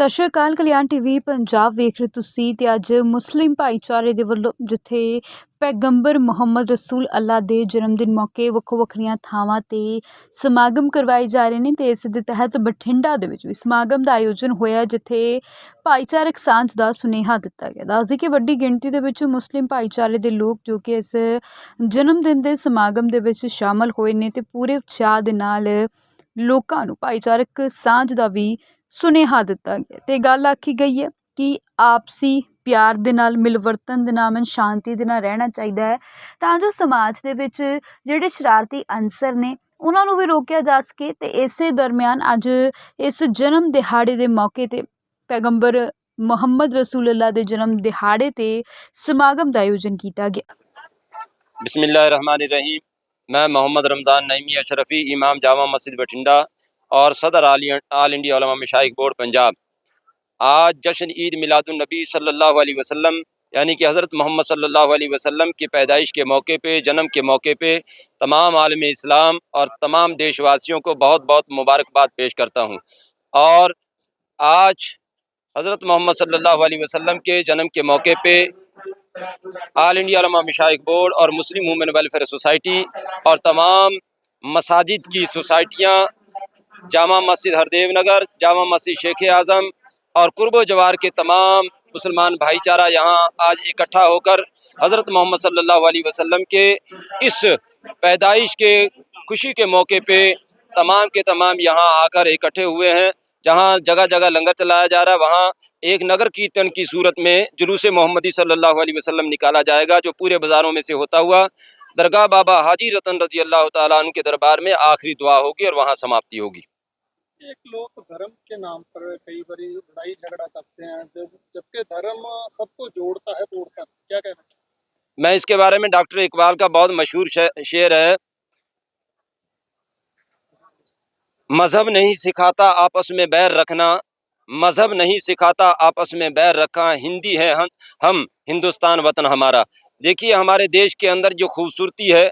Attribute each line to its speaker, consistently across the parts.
Speaker 1: ਸਤਿ ਸ਼੍ਰੀ ਅਕਾਲ, ਕਲਿਆਣ ਟੀਵੀ ਪੰਜਾਬ ਵੇਖ ਰਹੇ ਤੁਸੀਂ ਤੇ ਅੱਜ ਮੁਸਲਿਮ ਭਾਈਚਾਰੇ ਦੇ ਵੱਲੋਂ ਜਿੱਥੇ ਪੈਗੰਬਰ ਮੁਹੰਮਦ ਰਸੂਲ ਅੱਲਾ ਦੇ ਜਨਮ ਦਿਨ ਮੌਕੇ ਵੱਖੋ ਵੱਖਰੀਆਂ ਥਾਵਾਂ ਤੇ ਸਮਾਗਮ ਕਰਵਾਏ ਜਾ ਰਹੇ ਨੇ ਤੇ ਇਸ ਦੇ ਤਹਿਤ ਬਠਿੰਡਾ ਦੇ ਵਿੱਚ ਵੀ ਸਮਾਗਮ ਦਾ ਆਯੋਜਨ ਹੋਇਆ ਜਿੱਥੇ ਭਾਈਚਾਰਕ ਸਾਂਝ ਦਾ ਸੁਨੇਹਾ ਦਿੱਤਾ ਗਿਆ। ਦੱਸਦੀ ਕਿ ਵੱਡੀ ਗਿਣਤੀ ਦੇ ਵਿੱਚ ਮੁਸਲਿਮ ਭਾਈਚਾਰੇ ਦੇ ਲੋਕ ਜੋ ਕਿ ਇਸ ਜਨਮ ਦਿਨ ਦੇ ਸਮਾਗਮ ਦੇ ਵਿੱਚ ਸ਼ਾਮਲ ਹੋਏ ਨੇ ਤੇ ਪੂਰੇ ਉਤਸ਼ਾਹ ਦੇ ਨਾਲ ਲੋਕਾਂ ਨੂੰ ਭਾਈਚਾਰਕ ਸਾਂਝ ਦਾ ਵੀ ਸੁਨੇਹਾ ਦਿੱਤਾ ਗਿਆ ਤੇ ਗੱਲ ਆਖੀ ਗਈ ਹੈ ਕਿ ਆਪਸੀ ਪਿਆਰ ਦੇ ਨਾਲ, ਮਿਲਵਰਤਨ ਦੇ ਨਾਲ ਅਮਨ ਸ਼ਾਂਤੀ ਦੇ ਨਾਲ ਰਹਿਣਾ ਚਾਹੀਦਾ ਹੈ। ਤਾਂ ਜੋ ਸਮਾਜ ਦੇ ਵਿੱਚ ਜਿਹੜੇ ਸ਼ਰਾਰਤੀ ਅਨਸਰ ਨੇ, ਉਹਨਾਂ ਨੂੰ ਵੀ ਰੋਕਿਆ ਜਾ ਸਕੇ ਤੇ ਇਸੇ ਦਰਮਿਆਨ ਅੱਜ ਇਸ ਜਨਮ ਦਿਹਾੜੇ ਦੇ ਮੌਕੇ ਤੇ ਪੈਗੰਬਰ ਮੁਹੰਮਦ ਰਸੂਲullah ਦੇ ਜਨਮ ਦਿਹਾੜੇ ਤੇ ਸਮਾਗਮ ਦਾ ਆਯੋਜਨ ਕੀਤਾ ਗਿਆ।
Speaker 2: اور صدر آل انڈیا علماء مشائق بورڈ پنجاب۔ آج جشن عید میلاد النبی صلی اللہ علیہ وسلم یعنی کہ حضرت محمد صلی اللہ علیہ وسلم کی پیدائش کے موقع پہ، جنم کے موقع پہ تمام عالم اسلام اور تمام دیش واسیوں کو بہت بہت مبارکباد پیش کرتا ہوں۔ اور آج حضرت محمد صلی اللہ علیہ وسلم کے جنم کے موقع پہ آل انڈیا علماء مشائق بورڈ اور مسلم وومن ویلفیئر سوسائٹی اور تمام مساجد کی سوسائٹیاں جامع مسجد ہردیو نگر، جامع مسجد شیخ اعظم اور قرب و جوار کے تمام مسلمان بھائی چارہ یہاں آج اکٹھا ہو کر حضرت محمد صلی اللہ علیہ وسلم کے اس پیدائش کے خوشی کے موقع پہ تمام کے تمام یہاں آ کر اکٹھے ہوئے ہیں۔ جہاں جگہ جگہ لنگر چلایا جا رہا ہے، وہاں ایک نگر کیرتن کی صورت میں جلوس محمدی صلی اللہ علیہ وسلم نکالا جائے گا، جو پورے بازاروں میں سے ہوتا ہوا درگاہ بابا حاجی رتن رضی اللہ تعالیٰ عنہ کے دربار میں آخری دعا ہوگی اور وہاں سماپتی ہوگی۔
Speaker 3: ایک لوگ دھرم کے نام پر کئی باری لڑائی جھگڑا کرتے ہیں، جب جبکہ دھرم سب کو جوڑتا ہے توڑ کر کیا کہنا چاہیے
Speaker 2: میں اس کے بارے میں ڈاکٹر اقبال کا بہت مشہور شعر ہے۔ مذہب نہیں سکھاتا، آپس میں بیر رکھنا۔ مذہب نہیں سکھاتا، آپس میں بیر رکھا۔ ہندی ہے ہم، ہندوستان وطن ہمارا۔ دیکھیے، ہمارے دیش کے اندر جو خوبصورتی ہے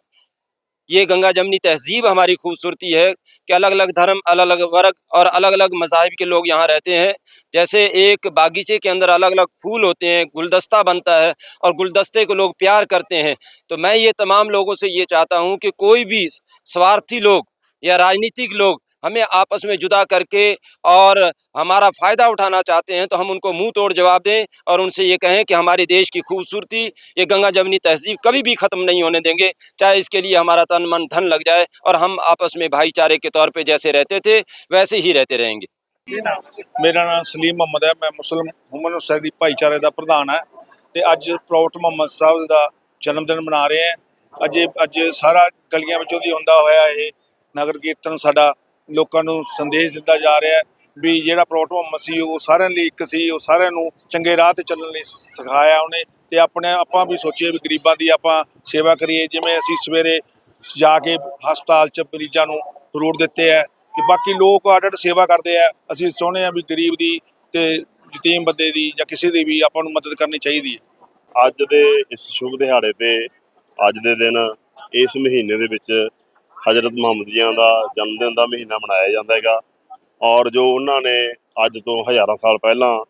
Speaker 2: یہ گنگا جمنی تہذیب ہماری خوبصورتی ہے کہ الگ الگ دھرم، الگ الگ ورگ اور الگ الگ مذاہب کے لوگ یہاں رہتے ہیں۔ جیسے ایک باغیچے کے اندر الگ الگ پھول ہوتے ہیں، گلدستہ بنتا ہے اور گلدستے کو لوگ پیار کرتے ہیں۔ تو میں یہ تمام لوگوں سے یہ چاہتا ہوں کہ کوئی بھی سوارتھی لوگ یا راجنیتک لوگ ہمیں آپس میں جدا کر کے اور ہمارا فائدہ اٹھانا چاہتے ہیں تو ہم ان کو منہ توڑ جواب دیں اور ان سے یہ کہیں کہ ہمارے دیش کی خوبصورتی، یہ گنگا جمنی تہذیب کبھی بھی ختم نہیں ہونے دیں گے۔ چاہے اس کے لیے ہمارا تن من دھن لگ جائے اور ہم آپس میں بھائی چارے کے طور پہ جیسے رہتے تھے، ویسے ہی رہتے رہیں گے۔
Speaker 4: میرا نام سلیم محمد ہے، میں مسلم ہیومن سوسائٹی بھائی چارے کا پردھان ہے۔ ਤੇ ਅੱਜ ਪ੍ਰੋਫਟ ਮੁਹੰਮਦ ਸਾਹਿਬ ਦਾ ਜਨਮ ਦਿਨ ਮਨਾ ਰਹੇ ਆ ਅੱਜ ਅੱਜ ਸਾਰਾ ਗਲੀਆਂ ਵਿੱਚੋਂ ਦੀ ਹੁੰਦਾ ਹੋਇਆ ਇਹ ਨਗਰ ਕੀਰਤਨ ਲੋਕਾਂ ਨੂੰ ਸੰਦੇਸ਼ ਦਿੱਤਾ ਜਾ ਰਿਹਾ ਹੈ ਵੀ ਜਿਹੜਾ ਪ੍ਰੋਫਟ ਸੀ ਉਹ ਸਾਰਿਆਂ ਲਈ ਇੱਕ ਸੀ, ਉਹ ਸਾਰਿਆਂ ਨੂੰ ਚੰਗੇ ਰਾਹ ਤੇ ਚੱਲਣ ਲਈ ਸਿਖਾਇਆ ਉਹਨੇ ਤੇ ਆਪਣੇ ਆਪਾਂ ਵੀ ਸੋਚੀਏ ਵੀ ਗਰੀਬਾਂ ਦੀ ਆਪਾਂ ਸੇਵਾ ਕਰੀਏ, ਜਿਵੇਂ ਅਸੀਂ ਸਵੇਰੇ ਜਾ ਕੇ ਹਸਪਤਾਲ 'ਚ ਮਰੀਜ਼ਾਂ ਨੂੰ ਫਰੂਟ ਦਿੱਤੇ ਹੈ ਕਿ ਬਾਕੀ ਲੋਕ ਅੱਡ ਅੱਡ ਸੇਵਾ ਕਰਦੇ ਆ ਅਸੀਂ ਚਾਹੁੰਦੇ ਆ ਵੀ ਗਰੀਬ ਦੀ ਤੇ ਯਤੀਮ ਬੰਦੇ ਦੀ ਜਾਂ ਕਿਸੇ ਦੀ ਵੀ ਆਪਾਂ ਨੂੰ ਮਦਦ ਕਰਨੀ ਚਾਹੀਦੀ ਹੈ।
Speaker 5: ਅੱਜ ਦੇ ਇਸ ਸ਼ੁਭ ਦਿਹਾੜੇ ਤੇ ਅੱਜ ਦੇ ਦਿਨ ਇਸ ਮਹੀਨੇ ਦੇ ਵਿੱਚ ਹਜ਼ਰਤ ਮੁਹੰਮਦ ਜੀਆਂ ਦਾ ਜਨਮ ਦਿਨ ਦਾ ਮਹੀਨਾ ਮਨਾਇਆ ਜਾਂਦਾ ਹੈਗਾ। ਔਰ ਜੋ ਉਹਨਾਂ ਨੇ ਅੱਜ ਤੋਂ ਹਜ਼ਾਰਾਂ ਸਾਲ ਪਹਿਲਾਂ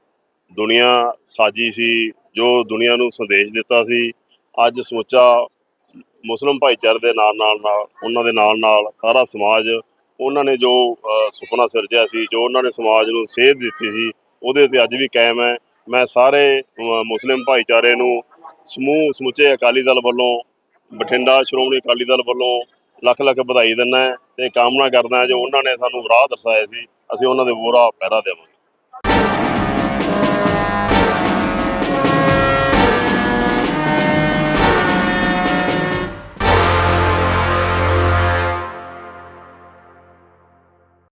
Speaker 5: ਦੁਨੀਆ ਸਾਜੀ ਸੀ ਜੋ ਦੁਨੀਆ ਨੂੰ ਸੰਦੇਸ਼ ਦਿੱਤਾ ਸੀ ਅੱਜ ਸਮੁੱਚਾ ਮੁਸਲਮ ਭਾਈਚਾਰੇ ਦੇ ਨਾਲ ਨਾਲ ਨਾਲ ਉਹਨਾਂ ਦੇ ਨਾਲ ਨਾਲ ਸਾਰਾ ਸਮਾਜ ਉਹਨਾਂ ਨੇ ਜੋ ਸੁਪਨਾ ਸਿਰਜਿਆ ਸੀ ਜੋ ਉਹਨਾਂ ਨੇ ਸਮਾਜ ਨੂੰ ਸੇਧ ਦਿੱਤੀ ਸੀ ਉਹਦੇ ਤੇ ਅੱਜ ਵੀ ਕਾਇਮ ਹੈ। ਮੈਂ ਸਾਰੇ ਅ, ਮੁਸਲਿਮ ਭਾਈਚਾਰੇ ਨੂੰ ਸਮੂਹ ਸਮੁੱਚੇ ਅਕਾਲੀ ਦਲ ਵੱਲੋਂ ਬਠਿੰਡਾ ਸ਼੍ਰੋਮਣੀ ਅਕਾਲੀ ਦਲ ਵੱਲੋਂ ਲੱਖ ਲੱਖ ਵਧਾਈ ਦਿੰਦਾ ਤੇ ਕਾਮਨਾ ਕਰਦਾ ਜੋ ਉਹਨਾਂ ਨੇ ਸਾਨੂੰ ਰਾਹ ਦਰਸਾਇਆ ਸੀ, ਅਸੀਂ ਉਹਨਾਂ ਦੇ ਪੂਰਾ ਪਹਿਰਾ ਦੇਵਾਂਗੇ।